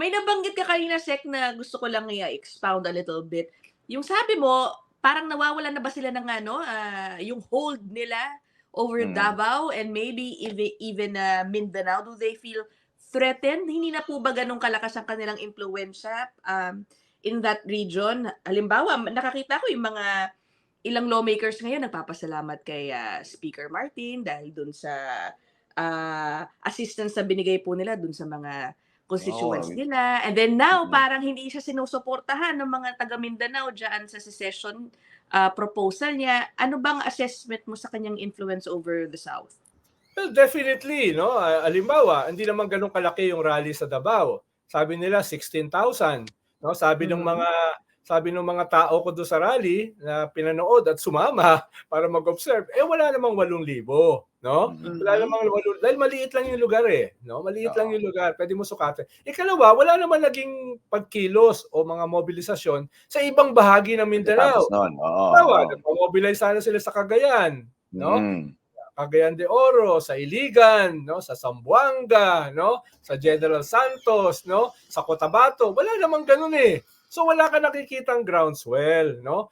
May nabanggit ka kanina, Sek, na gusto ko lang i-expound a little bit. Yung sabi mo, parang nawawalan na ba sila ng ano, ah, yung hold nila over Mm. Davao and maybe even, even ah, Mindanao? Do they feel threatened? Hindi na po ba ganun kalakas ang kanilang impluensya um, in that region? Halimbawa, nakakita ko yung mga ilang lawmakers ngayon nagpapasalamat kay ah, Speaker Martin dahil dun sa ah, assistance na binigay po nila dun sa mga constituents Oo. nila. And then now, parang hindi siya sinusuportahan ng mga taga Mindanao dyan sa secession ah, proposal niya. Ano bang assessment mo sa kanyang influence over the South? Well, definitely, no? Alimbawa, hindi naman ganun kalaki yung rally sa Davao. Sabi nila 16,000, no? Sabi ng Mhm. mga sabi ng mga tao ko doon sa rally na pinanood at sumama para mag-observe, eh wala namang 8,000, no? Wala Mhm. namang 8,000 dahil maliit lang yung lugar eh, no? Maliit lang yung lugar, pwede mo sukatin. Ikalawa, wala naman naging pagkilos o mga mobilisasyon sa ibang bahagi ng Mindanao. Oo. Tawa, oo. nagpo-mobilize sana sila sa Cagayan, no? Mm. Cagayan de Oro, sa Iligan, no, sa Zamboanga, no, sa General Santos, no, sa Cotabato. Wala namang ganun eh. So wala ka nakikitang groundswell, no?